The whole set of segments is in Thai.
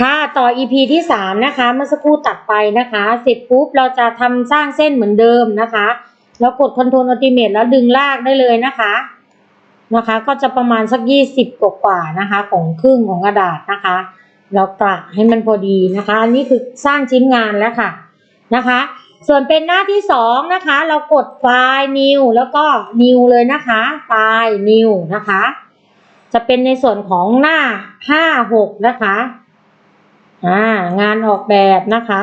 ค่ะต่อ EP ที่สามนะคะเมื่อสักครู่ตัดไปนะคะ เสร็จปุ๊บเราจะทำสร้างเส้นเหมือนเดิมนะคะแล้วกด Ctrl Ultimate แล้วดึงลากได้เลยนะคะนะคะ ก็จะประมาณสักยี่สิบกว่านะคะ ของครึ่งของกระดาษนะคะ เรากะให้มันพอดีนะคะ อันนี้คือสร้างชิ้นงานแล้วค่ะนะคะ ส่วนเป็นหน้าที่สองนะคะ เรากดไฟล์ new แล้วก็ new เลยนะคะไฟล์ new นะคะ จะเป็นในส่วนของหน้าห้าหกนะคะ อ่างานออกแบบนะคะ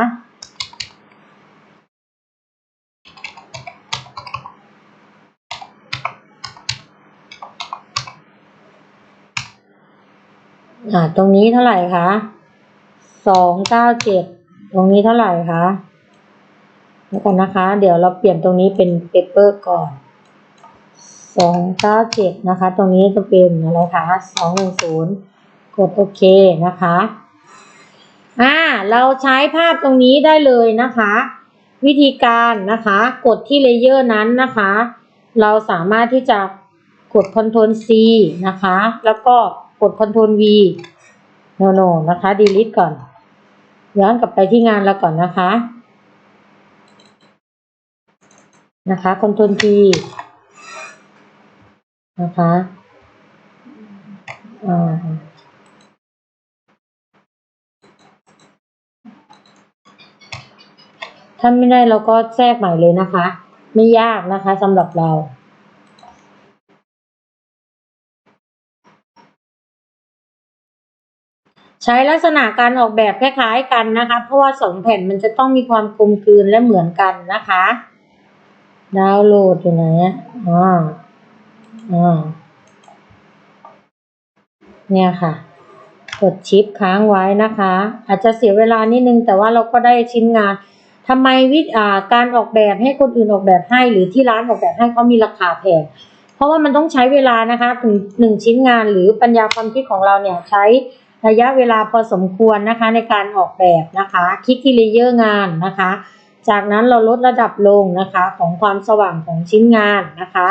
อ่าตรงนี้เท่าไหร่คะสองเก้าเจ็ดตรงนี้เท่าไหร่คะแล้วกันนะคะ เดี๋ยวเราเปลี่ยนตรงนี้เป็นเปเปอร์ก่อนสองเก้าเจ็ดนะคะ ตรงนี้จะเป็นอะไรคะสองหนึ่งศูนย์กดโอเคนะคะ อ่าเราใช้ภาพตรงนี้ได้เลยนะคะ วิธีการนะคะกดที่เลเยอร์นั้นนะคะ เราสามารถที่จะกด Ctrl C นะคะ แล้วก็กด Ctrl V โนโนนะคะ delete ก่อน ย้อนกลับไปที่งานเราก่อนนะคะนะคะ Ctrl T นะคะอ่า ถ้าไม่ได้เราก็แทรกใหม่เลยนะคะ ไม่ยากนะคะสำหรับเราใช้ลักษณะการออกแบบคล้ายๆกันนะคะ เพราะว่าสองแผ่นมันจะต้องมีความกลมกลืนและเหมือนกันนะคะ ดาวน์โหลดอยู่ไหนอะอ่าอ่าเนี่ยค่ะ กดชิปค้างไว้นะคะ อาจจะเสียเวลานิดนึงแต่ว่าเราก็ได้ชิ้นงาน ทำไมวิการออกแบบให้คนอื่นออกแบบให้หรือที่ร้านออกแบบให้เขามีราคาแพงเพราะว่ามันต้องใช้เวลานะคะถึงหนึ่งชิ้นงานหรือปัญญาความคิดของเราเนี่ยใช้ระยะเวลาพอสมควรนะคะในการออกแบบนะคะคลิกที่เลเยอร์งานนะคะ จากนั้นเราลดระดับลงนะคะของความสว่างของชิ้นงานนะคะ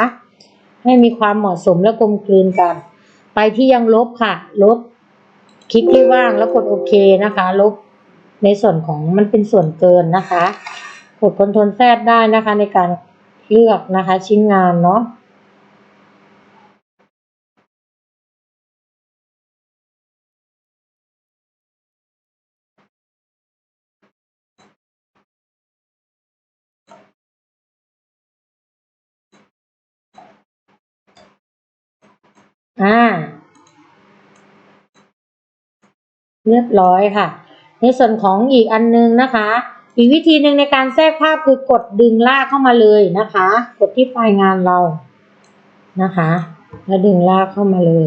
ให้มีความเหมาะสมและกลมกลืนกัน ไปที่ยังลบค่ะ ลบ คลิกที่ว่างแล้วกดโอเคนะคะ ลบ ในส่วนของมันเป็นส่วนเกินนะคะกดคอนโทรลแซดได้นะคะในการเลือกนะคะชิ้นงานเนาะอ่า เรียบร้อยค่ะ ในส่วนของอีกอันนึงนะคะ อีกวิธีหนึ่งในการแทรกภาพคือกดดึงลากเข้ามาเลยนะคะ กดที่ไฟล์งานเรานะคะ แล้วดึงลากเข้ามาเลย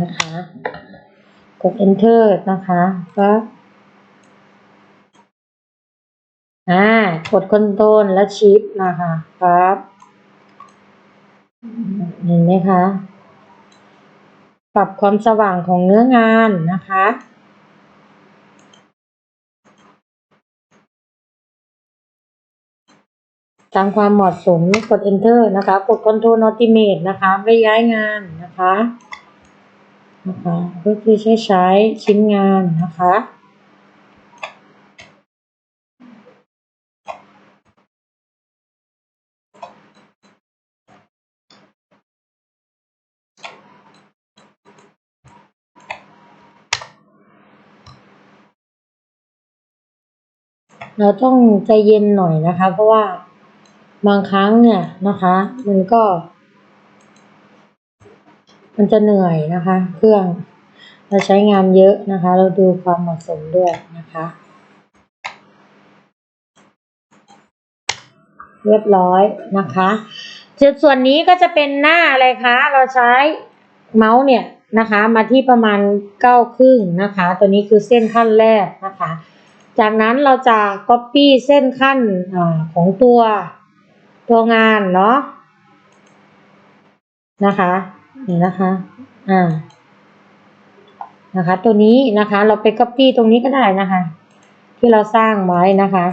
นะคะ กด enter นะคะก็อ่ากด control และ shift นะคะครับเห็นไหมคะ ปรับความสว่างของเนื้องานนะคะ ตามความเหมาะสมกด enter นะคะ กด control ultimate นะคะไม่ย้ายงานนะคะ นะคะเพื่อที่ใช้ใช้ชิ้นงานนะคะ เราต้องใจเย็นหน่อยนะคะ เพราะว่าบางครั้งเนี่ยนะคะ มันก็ มันจะเหนื่อยนะคะ เครื่องเราใช้งานเยอะนะคะ เราดูความเหมาะสมด้วยนะคะ เรียบร้อยนะคะจุดส่วนนี้ก็จะเป็นหน้าอะไรคะ เราใช้เมาส์เนี่ยนะคะ มาที่ประมาณเก้าครึ่งนะคะ ตัวนี้คือเส้นขั้นแรกนะคะ จากนั้นเราจะ copy เส้นขั้นอของตัวตัวงานเนาะนะคะนี่นะคะอ่านะคะ ตัวนี้นะคะ เราไป copy ตรงนี้ก็ได้นะคะ ที่เราสร้างไว้นะคะ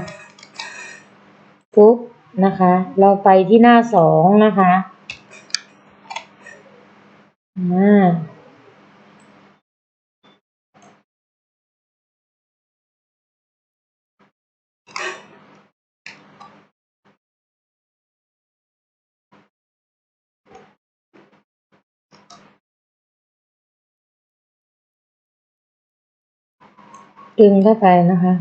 ปุ๊บนะคะ เราไปที่หน้าสองนะคะอ่า ดึงเข้าไปนะคะ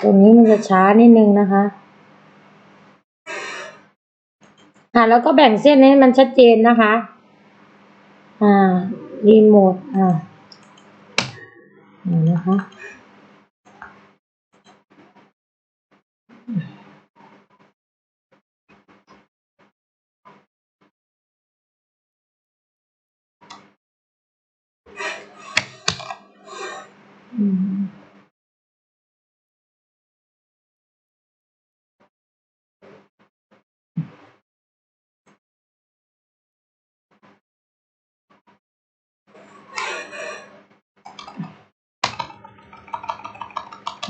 ตรงนี้มันจะช้านิดนึงนะคะอ่าแล้วก็แบ่งเส้นให้มันชัดเจนนะคะ อ่ารีโมทอ่านี่นะคะ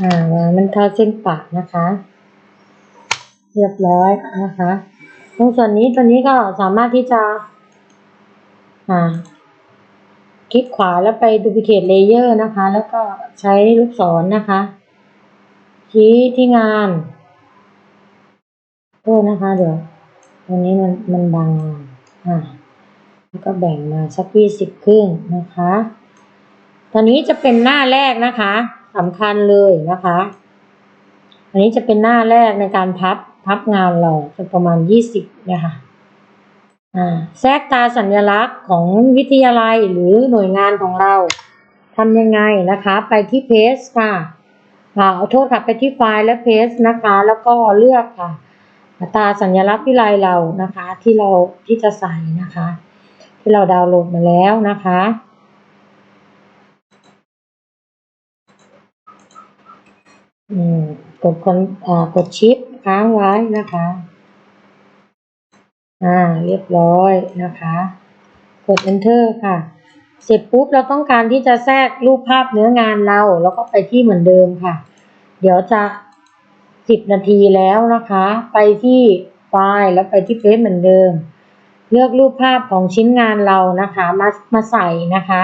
อ่าวางมันเข้าเส้นปากนะคะ เรียบร้อยนะคะตรงส่วนนี้ตัวนี้ก็สามารถที่จะ อ่า คลิกขวาแล้วไป duplicate layer นะคะ แล้วก็ใช้ลูกศรนะคะ ชี้ที่งานโทษนะคะ เดี๋ยวตรงนี้มันมันบังอ่าแล้วก็แบ่งมาสักยี่สิบครึ่งนะคะ ตอนนี้จะเป็นหน้าแรกนะคะ สำคัญเลยนะคะ อันนี้จะเป็นหน้าแรกในการพับพับงานเราจะประมาณยี่สิบเนี่ยค่ะอ่าแทรกตาสัญลักษณ์ของวิทยาลัยหรือหน่วยงานของเราทำยังไงนะคะ ไปที่เพจค่ะอ่าเอาโทษค่ะไปที่ไฟล์และเพจนะคะ แล้วก็เลือกค่ะ ตาสัญลักษณ์วิไลเรานะคะ ที่เราที่จะใส่นะคะ ที่เราดาวน์โหลดมาแล้วนะคะ อืมกดคอนอ่ากดชิปค้างไว้นะคะ อ่า เรียบร้อยนะคะ กด enter ค่ะ เสร็จปุ๊บเราต้องการที่จะแทรกรูปภาพเนื้องานเรา แล้วก็ไปที่เหมือนเดิมค่ะ เดี๋ยวจะสิบนาทีแล้วนะคะ ไปที่ไฟล์แล้วไปที่เพจเหมือนเดิม เลือกรูปภาพของชิ้นงานเรานะคะ มามาใส่นะคะ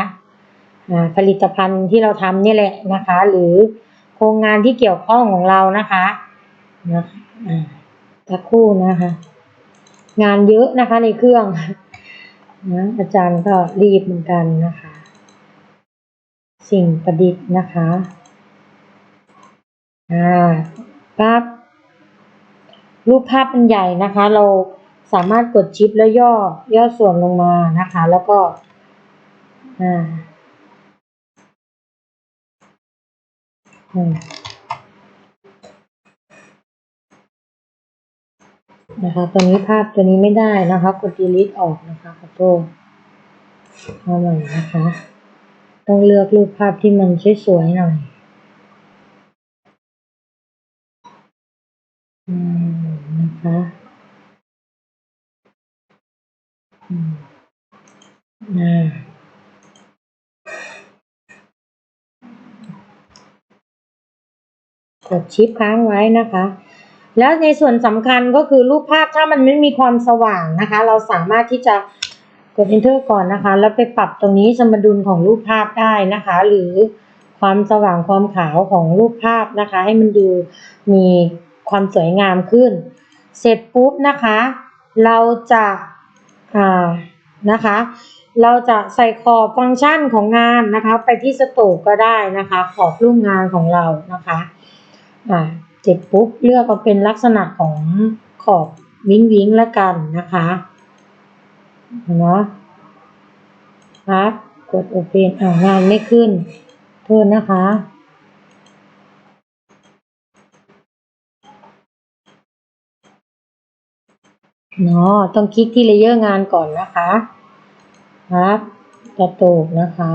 อ่าผลิตภัณฑ์ที่เราทำนี่แหละนะคะ หรือ ครงงานที่เกี่ยวข้องของเรานะคะนะคะอ่าสักครู่นะคะ งานเยอะนะคะในเครื่องนะอาจารย์ก็รีบเหมือนกันนะคะ สิ่งประดิษฐ์นะคะอ่าภาพรูปภาพมันใหญ่นะคะ เราสามารถกดชิปแล้วย่อย่อส่วนลงมานะคะ แล้วก็อ่า นะคะตัวนี้ภาพตัวนี้ไม่ได้นะคะ กด delete ออกนะคะขอโทษเอาใหม่นะคะ ต้องเลือกรูปภาพที่มันสวยๆหน่อยอืมนะคะอืมอ่า กดชิปค้างไว้นะคะ แล้วในส่วนสำคัญก็คือรูปภาพถ้ามันไม่มีความสว่างนะคะ เราสามารถที่จะกด enter ก่อนนะคะ แล้วไปปรับตรงนี้สมดุลของรูปภาพได้นะคะ หรือความสว่างความขาวของรูปภาพนะคะ ให้มันดูมีความสวยงามขึ้น เสร็จปุ๊บนะคะ เราจะอ่านะคะ เราจะใส่ขอบฟังก์ชันของงานนะคะ ไปที่สโตกก็ได้นะคะ ขอบรูปงานของเรานะคะ อ่าเสร็จปุ๊บเลือกเอาเป็นลักษณะของขอบวิ้งวิ้งล้วกันนะคะเนาะครับ กดโอเพนอ่างานไม่ขึ้น โทษนะคะเนาะต้องคลิกที่เลเยอร์งานก่อนนะคะ ครับกระตุกนะคะ